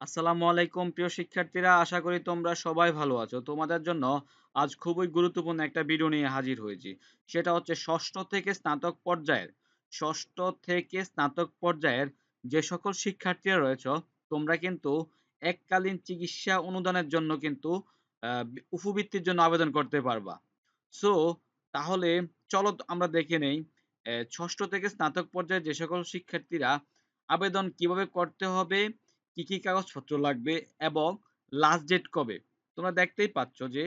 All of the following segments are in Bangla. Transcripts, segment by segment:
আসসালামু আলাইকুম, প্রিয় শিক্ষার্থীরা। আশা করি তোমরা সবাই ভালো আছো। তোমাদের জন্য আজ খুবই গুরুত্বপূর্ণ একটা ভিডিও নিয়ে হাজির হয়েছি। সেটা হচ্ছে ষষ্ঠ থেকে স্নাতক পর্যায়ের, ষষ্ঠ থেকে স্নাতক পর্যায়ের যে সকল শিক্ষার্থীরা রয়েছে, তোমরা কিন্তু এককালীন চিকিৎসা অনুদানের জন্য কিন্তু উপবৃত্তির জন্য আবেদন করতে পারবা। সো তাহলে চলো আমরা দেখে নেই ষষ্ঠ থেকে স্নাতক পর্যায়ে যে সকল শিক্ষার্থীরা আবেদন কীভাবে করতে হবে কি কি কাগজপত্র লাগবে এবং লাস্ট ডেট কবে? তোমরা দেখতেই পাচ্ছ যে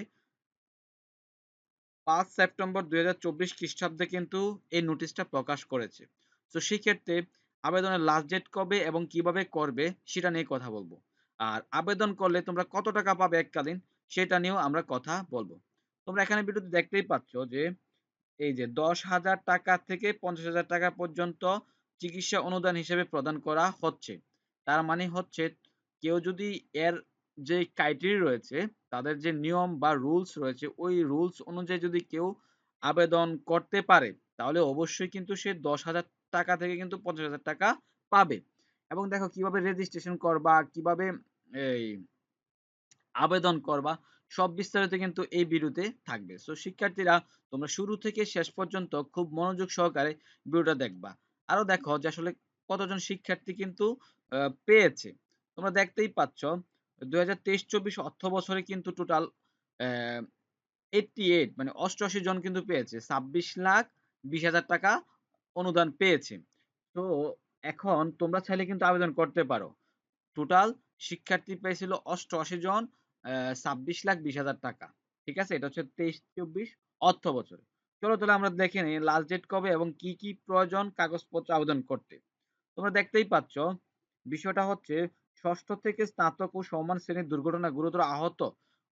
পাঁচ সেপ্টেম্বর দুই হাজার চব্বিশ খ্রিস্টাব্দে কিন্তু এই নোটিশটা প্রকাশ করেছে। তো সেক্ষেত্রে আবেদনের লাস্ট ডেট কবে এবং কীভাবে করবে সেটা নিয়ে কথা বলব। আর আবেদন করলে তোমরা কত টাকা পাবে এককালীন সেটা নিয়েও আমরা কথা বলব। তোমরা এখানে ভিডিওতে দেখতেই পাচ্ছ যে এই যে দশ হাজার টাকা থেকে পঞ্চাশ হাজার টাকা পর্যন্ত চিকিৎসা অনুদান হিসেবে প্রদান করা হচ্ছে। তার মানে হচ্ছে কেউ যদি এর যে ক্রাইটেরিয়া রয়েছে, তাদের যে নিয়ম বা রুলস রয়েছে, ওই রুলস অনুযায়ী যদি কেউ আবেদন করতে পারে, তাহলে অবশ্যই কিন্তু সে দশ হাজার টাকা থেকে কিন্তু পঞ্চাশ হাজার টাকা পাবে। এবং দেখো কীভাবে রেজিস্ট্রেশন করবা, কীভাবে এই আবেদন করবা, সব বিস্তারিত কিন্তু এই ভিডিওতে থাকবে। সো শিক্ষার্থীরা, তোমরা শুরু থেকে শেষ পর্যন্ত খুব মনোযোগ সহকারে ভিডিওটা দেখবা। আরও দেখো যে আসলে কতজন শিক্ষার্থী কিন্তু পেয়েছে। তোমরা দেখতেই পাচ্ছ, দুই হাজার তেইশ চব্বিশ অর্থ বছরে কিন্তু টোটাল এইটটি এইট মানে অষ্টআশি জন কিন্তু পেয়েছে। ছাব্বিশ লাখ বিশ হাজার টাকা অনুদান পেয়েছে। তো এখন তোমরা চাইলে কিন্তু আবেদন করতে পারো। টোটাল শিক্ষার্থী পেয়েছিল অষ্টআশি জন ছাব্বিশ লাখ বিশ হাজার টাকা। ঠিক আছে? এটা হচ্ছে তেইশ চব্বিশ অর্থ বছরে চলো তাহলে আমরা দেখে নিই লাস্ট ডেট কবে এবং কি কি প্রয়োজন কাগজপত্র আবেদন করতে। তোমরা দেখতেই পাচ্ছ বিষয়টা হচ্ছে, ষষ্ঠ থেকে স্নাতক ও সমান শ্রেণির দুর্ঘটনা গুরুতর আহত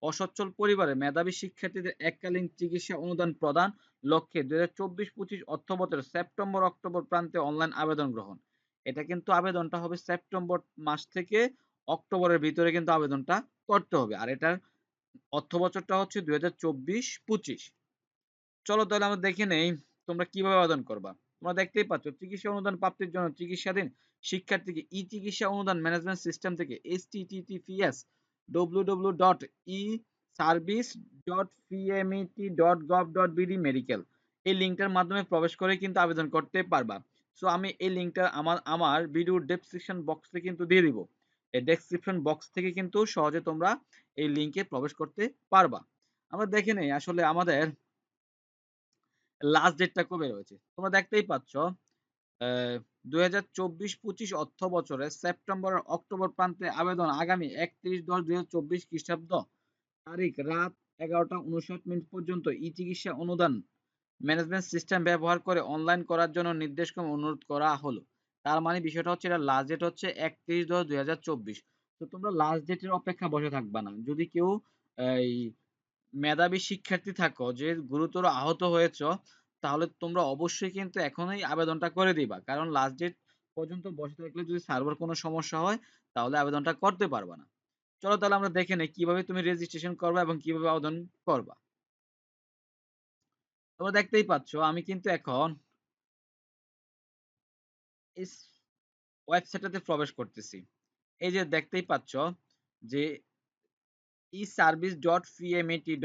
অসচ্ছল পরিবারে মেধাবী শিক্ষার্থীদের এককালীন চিকিৎসা অনুদান প্রদান লক্ষ্যে দুই হাজার চব্বিশ পঁচিশ অর্থ সেপ্টেম্বর অক্টোবর প্রান্তে অনলাইন আবেদন গ্রহণ। এটা কিন্তু আবেদনটা হবে সেপ্টেম্বর মাস থেকে অক্টোবরের ভিতরে কিন্তু আবেদনটা করতে হবে। আর এটার অর্থ বছরটা হচ্ছে দুই হাজার চব্বিশ পঁচিশ। চলো তাহলে আমরা দেখে নেই, তোমরা কীভাবে আবেদন করবা। তোমরা দেখতেই পাচ্ছ, চিকিৎসা অনুদান প্রাপ্তির জন্য চিকিৎসাধীন শিক্ষার্থীকে ই চিকিৎসা অনুদান ম্যানেজমেন্ট সিস্টেম থেকে S T T T P S W W dot E service dot PMET dot gov dot BD medical এই লিঙ্কটার মাধ্যমে প্রবেশ করে কিন্তু আবেদন করতে পারবা। সো আমি এই লিঙ্কটা আমার আমার ভিডিওর ডেসক্রিপশন বক্সে কিন্তু দিয়ে দিব। এই ডেসক্রিপশন বক্স থেকে কিন্তু সহজে তোমরা এই লিঙ্কে প্রবেশ করতে পারবা। আমরা দেখে নেই আসলে আমাদের লাস্ট ডেটটা কবে রয়েছে? তোমরা দেখতেই পাচ্ছ দুই হাজার অর্থ বছরে সেপ্টেম্বর অক্টোবর প্রান্তে আবেদন আগামী একত্রিশ দশ দুই হাজার খ্রিস্টাব্দ তারিখ রাত এগারোটা উনষাট মিনিট পর্যন্ত ই চিকিৎসা অনুদান ম্যানেজমেন্ট সিস্টেম ব্যবহার করে অনলাইন করার জন্য নির্দেশক্রম অনুরোধ করা হলো। তার মানে বিষয়টা হচ্ছে এটা লাস্ট ডেট হচ্ছে একত্রিশ দশ দুই হাজার চব্বিশ। তো তোমরা লাস্ট ডেটের অপেক্ষা বসে থাকবা না। যদি কেউ এই মেধাবী শিক্ষার্থী থাকো, যে গুরুতর আহত হয়েছ, তাহলে তোমরা অবশ্যই কিন্তু এখনই আবেদনটা করে দিবা। কারণ লাস্ট ডেট পর্যন্ত বসে থাকলে যদি সার্ভার কোনো সমস্যা হয়, তাহলে আবেদনটা করতে পারবা না। চলো তাহলে আমরা দেখে নেই কীভাবে তুমি রেজিস্ট্রেশন করবা এবং কীভাবে আবেদন করবা। তোমরা দেখতেই পাচ্ছ, আমি কিন্তু এখন ওয়েবসাইটটাতে প্রবেশ করতেছি। এই যে দেখতেই পাচ্ছ যে E service dot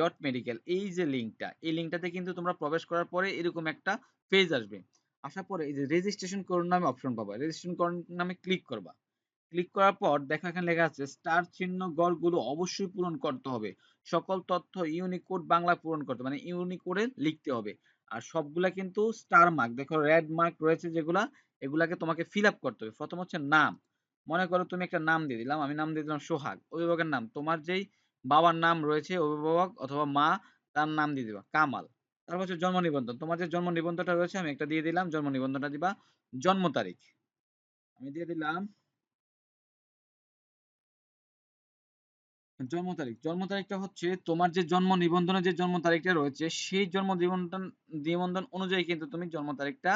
dot medical এই যে লিঙ্কটা এই লিঙ্কটাতে কিন্তু তোমরা প্রবেশ করার পরে এরকম একটা পেজ আসবে। আসার পরে এই যে রেজিস্ট্রেশন করুন নামে অপশন পাবা রেজিস্ট্রেশন করুন নামে ক্লিক করবা। ক্লিক করার পর দেখো এখানে লেখা আছে স্টার চিহ্ন গড়গুলো অবশ্যই পূরণ করতে হবে। সকল তথ্য ইউনিকোড বাংলা পূরণ করতে মানে ইউনিকোডে লিখতে হবে। আর সবগুলা কিন্তু স্টার মার্ক দেখো রেড মার্ক রয়েছে যেগুলা, এগুলাকে তোমাকে ফিল করতে হবে। প্রথম হচ্ছে নাম। মনে করো তুমি একটা নাম দিয়ে দিলাম, আমি নাম দিয়ে দিলাম সোহাগ। অভিভাবকের নাম, তোমার যেই বাবার নাম রয়েছে অভিভাবক অথবা মা, তার নাম দিয়ে দিবা, কামাল। তারপর হচ্ছে জন্ম নিবন্ধন। তোমার যে জন্ম নিবন্ধনটা রয়েছে, আমি একটা দিয়ে দিলাম, জন্ম নিবন্ধনটা দিবা, জন্ম তারিখ। আমি দিয়ে দিলাম জন্ম তারিখ। জন্ম তারিখটা হচ্ছে তোমার যে জন্ম নিবন্ধনের যে জন্ম তারিখটা রয়েছে, সেই জন্ম নিবন্ধন নিবন্ধন অনুযায়ী কিন্তু তুমি জন্ম তারিখটা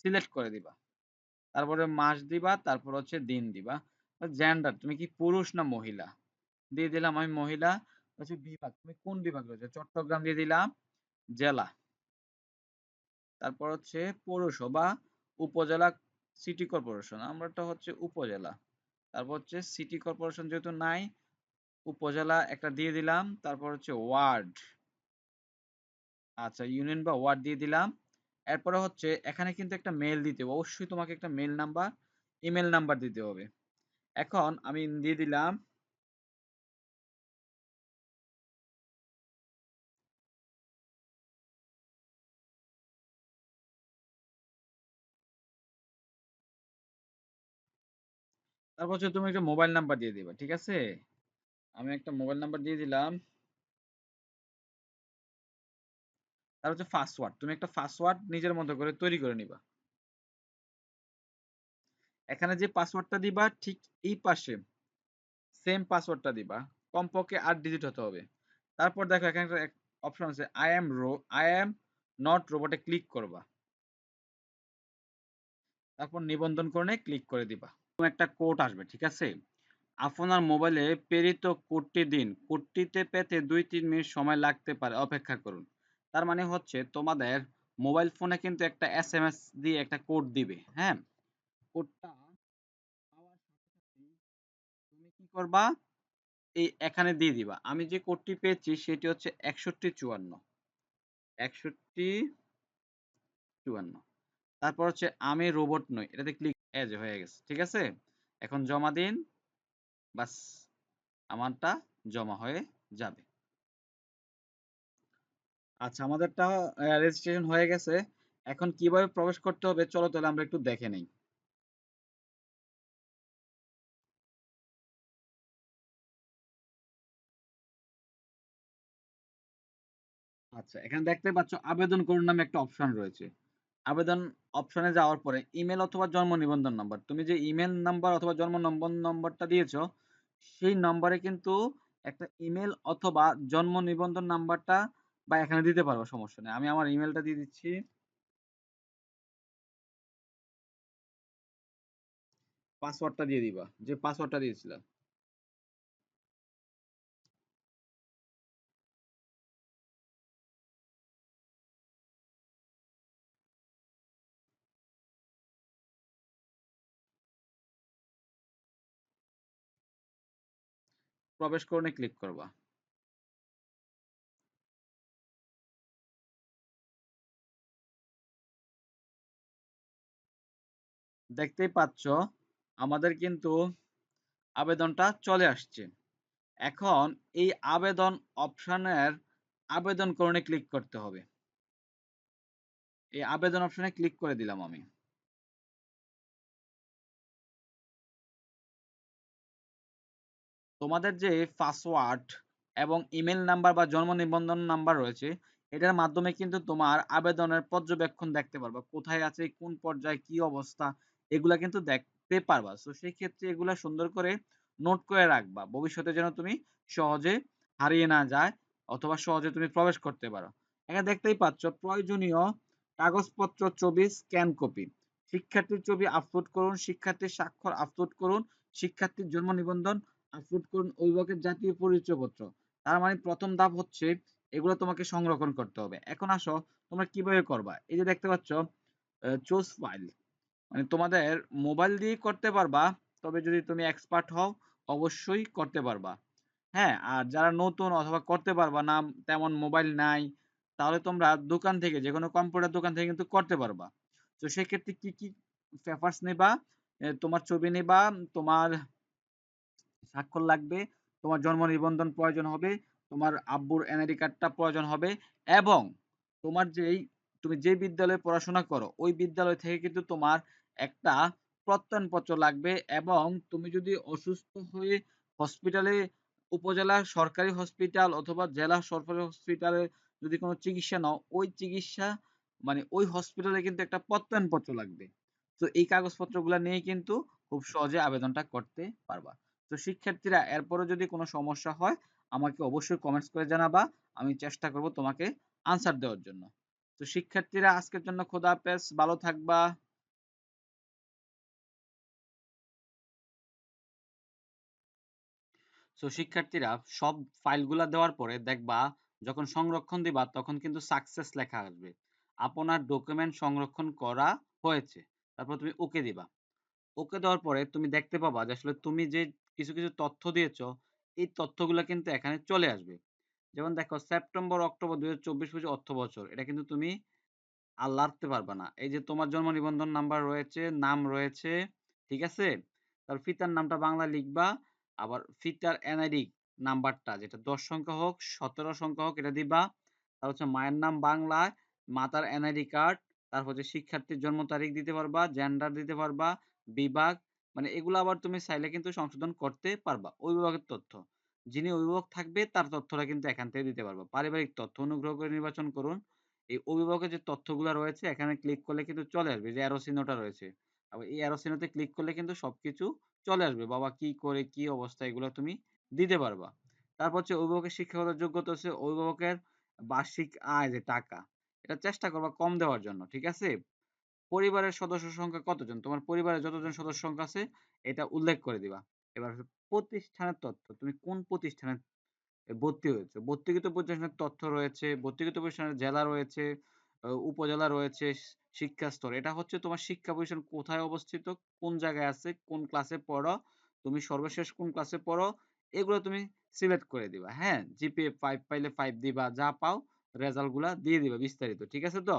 সিলেক্ট করে দিবা। তারপরে মাস দিবা, তারপর হচ্ছে দিন দিবা। জেন্ডার, তুমি কি পুরুষ না মহিলা? দিয়ে দিলাম আমি মহিলা হচ্ছে বিভাগ। তুমি কোন বিভাগ রয়েছে? চট্টগ্রাম দিয়ে দিলাম, জেলা। তারপর হচ্ছে পৌরসভা, উপজেলা সিটি কর্পোরেশন আমরাটা হচ্ছে উপজেলা। তারপর হচ্ছে সিটি কর্পোরেশন যেহেতু নাই, উপজেলা একটা দিয়ে দিলাম, তারপর হচ্ছে ওয়ার্ড। আচ্ছা ইউনিয়ন বা ওয়ার্ড দিয়ে দিলাম। এরপরে হচ্ছে এখানে কিন্তু একটা মেল দিতে হবে। অবশ্যই তোমাকে একটা মেল নাম্বার ইমেল নাম্বার দিতে হবে। এখন আমি দিয়ে দিলাম তারপর হচ্ছে তুমি একটা মোবাইল নাম্বার দিয়ে দিবা, ঠিক আছে? আমি একটা মোবাইল নাম্বার দিয়ে দিলাম। তার হচ্ছে পাসওয়ার্ড, তুমি একটা পাসওয়ার্ড নিজের মতো করে তৈরি করে নিবা। এখানে যে পাসওয়ার্ডটা দিবা, ঠিক এই পাশে সেম পাসওয়ার্ডটা দিবা, কমপক্ষে আট ডিজিট হতে হবে। তারপর দেখো এখানে একটা অপশন আছে আই এম রো আই এম নট রোবটে ক্লিক করবা। তারপর নিবন্ধন করে ক্লিক করে দিবা। একটা কোড আসবে, ঠিক আছে? আপনার মোবাইলে প্রেরিত কোডটি দিন। কোডটিতে পেতে দুই তিন মিনিট সময় লাগতে পারে। অপেক্ষা করুন। তার মানে হচ্ছে তোমাদের মোবাইল ফোনে কিন্তু একটা এস এম এস দিয়ে একটা কোড দিবে হ্যাঁ? কোডটা তুমি কি করবা? এই এখানে দিয়ে দিবা। আমি যে কোডটি পেয়েছি সেটি হচ্ছে একষট্টি চুয়ান্ন। একষট্টি চুয়ান্ন। তারপর হচ্ছে আমি রোবট নই। এটাতে ক্লিক এজ হয়ে গেছে, ঠিক আছে? এখন জমা দিন বাস আমারটা জমা হয়ে যাবে। আচ্ছা আমাদেরটা রেজিস্ট্রেশন হয়ে গেছে। এখন কীভাবে প্রবেশ করতে হবে? চলো তাহলে আমরা একটু দেখে নেই। আচ্ছা এখানে দেখতে পাচ্ছ আবেদন করুন নামে একটা অপশন রয়েছে। আবেদন অপশনে যাওয়ার পরে ইমেল অথবা জন্ম নিবন্ধন নাম্বার তুমি যে ইমেল নাম্বার অথবা জন্ম নিবন্ধন নাম্বারটা দিয়েছ, সেই নম্বরে কিন্তু একটা ইমেল অথবা জন্ম নিবন্ধন নাম্বারটা বা এখানে দিতে পারব, সমস্যা নেই। আমি আমার ইমেলটা দিয়ে দিচ্ছি। পাসওয়ার্ডটা দিয়ে দিবা, যে পাসওয়ার্ডটা দিয়েছিলাম প্রবেশ করণে ক্লিক করবা। দেখতেই পাচ্ছ, আমাদের কিন্তু আবেদনটা চলে আসছে। এখন এই আবেদন অপশনের আবেদন করণে ক্লিক করতে হবে। এই আবেদন অপশনে ক্লিক করে দিলাম আমি। তোমাদের যে পাসওয়ার্ড এবং ইমেল নাম্বার বা জন্ম নিবন্ধন নাম্বার রয়েছে, এটার মাধ্যমে কিন্তু তোমার আবেদনের পর্যবেক্ষণ দেখতে পারবা। কোথায় আছে, কোন পর্যায়ে কি অবস্থা, এগুলা কিন্তু দেখতে পারবা। তো সেই ক্ষেত্রে এগুলা সুন্দর করে নোট করে রাখবা। ভবিষ্যতে যেন তুমি সহজে হারিয়ে না যায় অথবা সহজে তুমি প্রবেশ করতে পারো। এখানে দেখতেই পাচ্ছ, প্রয়োজনীয় কাগজপত্র, ছবি স্ক্যান কপি শিক্ষার্থীর ছবি আপলোড করুন, শিক্ষার্থীর স্বাক্ষর আপলোড করুন, শিক্ষার্থীর জন্ম নিবন্ধন আপলোড করুন অভিভাবকের জাতীয় পরিচয়পত্র। তার মানে প্রথম ধাপ হচ্ছে এগুলো তোমাকে সংরক্ষণ করতে হবে। এখন আসো, তোমরা কীভাবে করবা? এই যে দেখতে পাচ্ছ চুজ ফাইল মানে তোমাদের মোবাইল দিয়ে করতে পারবা, তবে যদি তুমি এক্সপার্ট হও, অবশ্যই করতে পারবা। হ্যাঁ আর যারা নতুন অথবা করতে পারবা না, তেমন মোবাইল নাই, তাহলে তোমরা দোকান থেকে যে কোনো কম্পিউটার দোকান থেকে কিন্তু করতে পারবা। তো সেক্ষেত্রে কি কি পেপারস নেবা? তোমার ছবি নেবা, তোমার স্বাক্ষর লাগবে, তোমার জন্ম নিবন্ধন প্রয়োজন হবে, তোমার আব্বুর এনআইডি কার্ডটা প্রয়োজন হবে এবং তোমার যেই, তুমি যে বিদ্যালয়ে পড়াশোনা করো, ওই বিদ্যালয় থেকে কিন্তু তোমার একটা প্রত্যয়নপত্র লাগবে এবং তুমি যদি অসুস্থ হয়ে হসপিটালে উপজেলা সরকারি হসপিটাল অথবা জেলা সরকারি হসপিটালে যদি কোনো চিকিৎসা নাও, ওই চিকিৎসা মানে ওই হসপিটালে কিন্তু একটা প্রত্যয়নপত্র লাগবে। তো এই কাগজপত্রগুলো নিয়ে কিন্তু খুব সহজে আবেদনটা করতে পারবা। তো শিক্ষার্থীরা এরপরে যদি কোনো সমস্যা হয়, আমাকে অবশ্যই কমেন্টস করে জানাবা। আমি চেষ্টা করব তোমাকে আনসার দেওয়ার জন্য। তো শিক্ষার্থীরা, আজকের জন্য খোদা ভালো থাকবা। তো শিক্ষার্থীরা, সব ফাইলগুলা দেওয়ার পরে দেখবা, যখন সংরক্ষণ দিবা, তখন কিন্তু সাকসেস লেখা আসবে। আপনার ডকুমেন্ট সংরক্ষণ করা হয়েছে। তারপর তুমি ওকে দিবা। ওকে দেওয়ার পরে তুমি দেখতে পাবা যে আসলে তুমি যে কিছু, কিছু তথ্য দিয়েছ, এই তথ্যগুলা কিন্তু এখানে চলে আসবে। যেমন দেখো সেপ্টেম্বর, অক্টোবর ২০২৪-২৫ অর্থবছর এটা কিন্তু তুমি আর লারতে পারবে না। এই যে তোমার জন্ম নিবন্ধন নাম্বার রয়েছে, নাম রয়েছে, ঠিক আছে? তারপর পিতার নামটা বাংলায় লিখবা। আবার পিতার এনআইডি নাম্বারটা যেটা ১০ সংখ্যা হোক, ১৭ সংখ্যা হোক এটা দিবা। তার হচ্ছে মায়ের নাম বাংলায়, মাতার এনআইডি কার্ড, তারপর হচ্ছে শিক্ষার্থীর জন্ম তারিখ দিতে পারবা, জেন্ডার দিতে পারবা, বিভাগ মানে এগুলো আবার তুমি চাইলে কিন্তু সংশোধন করতে পারবা। অভিভাবকের তথ্য। যিনি অভিভাবক থাকবে তার তথ্যটা কিন্তু এখান থেকে দিতে পারবা। পারিবারিক তথ্য অনুগ্রহ করে নির্বাচন করুন। এই অভিভাবকের যে তথ্যগুলা রয়েছে এখানে ক্লিক করলে কিন্তু চলে আসবে যে অ্যারো চিহ্নটা রয়েছে। আবার এই অ্যারো চিহ্নতে ক্লিক করলে কিন্তু সবকিছু চলে আসবে। বাবা কি করে, কি অবস্থা এগুলো তুমি দিতে পারবা। তারপর হচ্ছে অভিভাবকের শিক্ষাগত যোগ্যতা হচ্ছে অভিভাবকের বার্ষিক আয় যে টাকা, এটা চেষ্টা করবা কম দেওয়ার জন্য, ঠিক আছে? পরিবারের সদস্য সংখ্যা কতজন? তোমার পরিবারে যতজন সদস্য সংখ্যা আছে এটা উল্লেখ করে দিবা। এবার প্রতিষ্ঠানের তথ্য, তুমি কোন প্রতিষ্ঠানে ভর্তি হয়েছো? ভর্তিকৃত প্রতিষ্ঠানের তথ্য রয়েছে, ভর্তিকৃত প্রতিষ্ঠানের জেলা রয়েছে, উপজেলা রয়েছে, শিক্ষা স্তর। এটা হচ্ছে তোমার শিক্ষা প্রতিষ্ঠান কোথায় অবস্থিত, কোন জায়গায় আছে, কোন ক্লাসে পড়ো, তুমি সর্বশেষ কোন ক্লাসে পড়ো, এগুলো তুমি সিলেক্ট করে দিবা। হ্যাঁ? জিপিএ ফাইভ পাইলে ফাইভ দিবা, যা পাও রেজাল্টগুলা দিয়ে দিবা বিস্তারিত। ঠিক আছে তো?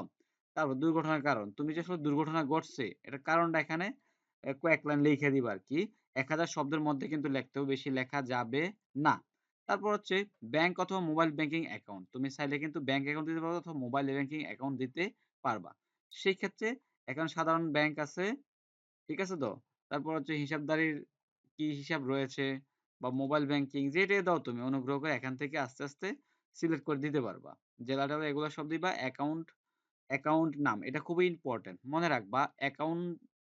তারপর দুর্ঘটনার কারণ। তুমি যে আসলে দুর্ঘটনা ঘটছে এটার কারণটা এখানে কয়েক লাইন লিখে দিবা আরকি। ১০০০ শব্দের মধ্যে কিন্তু লিখতে হবে, বেশি লেখা যাবে না। তারপর হচ্ছে ব্যাংক অথবা মোবাইল ব্যাংকিং অ্যাকাউন্ট। তুমি চাইলে কিন্তু ব্যাংক অ্যাকাউন্ট দিতে পারবা অথবা মোবাইল ব্যাংকিং অ্যাকাউন্ট দিতে পারবা। সেই ক্ষেত্রে এখানে সাধারণ ব্যাংক আছে, ঠিক আছে তো? তারপর হচ্ছে হিসাবধারীর কি হিসাব রয়েছে বা মোবাইল ব্যাংকিং যেটাই দাও তুমি অনুগ্রহ করে এখান থেকে আস্তে, আস্তে সিলেক্ট করে দিতে পারবা। জেলা-টেলা এগুলো সব দিবা। অ্যাকাউন্ট, অ্যাকাউন্ট নাম, এটা খুবই ইম্পর্টেন্ট মনে রাখবা অ্যাকাউন্ট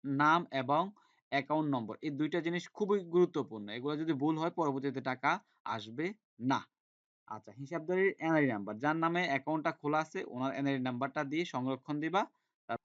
নাম এবং অ্যাকাউন্ট নম্বর, এই দুইটা জিনিস খুবই গুরুত্বপূর্ণ। এগুলো যদি ভুল হয়, পরবর্তীতে টাকা আসবে না। আচ্ছা হিসাবধারীর এনআইডি নাম্বার। যার নামে অ্যাকাউন্টটা খোলা আছে, ওনার এনআইডি নাম্বারটা দিয়ে সংরক্ষণ দিবা। তার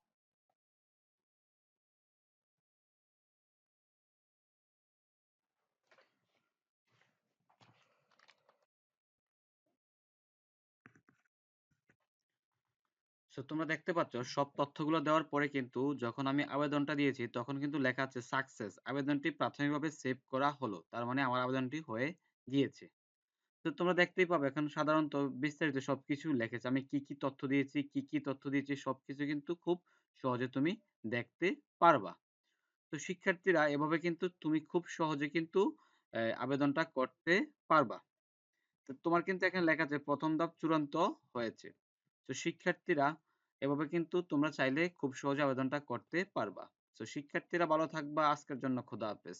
সো তোমরা দেখতে পাচ্ছ সব তথ্যগুলো দেওয়ার পরে কিন্তু যখন আমি আবেদনটা দিয়েছি তখন কিন্তু লেখা আছে সাকসেস। আবেদনটি প্রাথমিকভাবে সেভ করা হলো। তার মানে আমার আবেদনটি হয়ে গিয়েছে। তো তোমরা দেখতেই পাবে এখন সাধারণত বিস্তারিত সবকিছু লিখেছে। আমি কি, কি তথ্য দিয়েছি, কি, কি তথ্য দিয়েছি সবকিছু কিন্তু খুব সহজে তুমি দেখতে পারবা। তো শিক্ষার্থীরা এভাবে কিন্তু তুমি খুব সহজে কিন্তু আবেদনটা করতে পারবা। তো তোমার কিন্তু এখানে লেখা আছে প্রথম ধাপ চূড়ান্ত হয়েছে। তো শিক্ষার্থীরা এভাবে কিন্তু তোমরা চাইলে খুব সহজে আবেদনটা করতে পারবা। তো শিক্ষার্থীরা ভালো থাকবা। আজকের জন্য খোদা হাফেজ।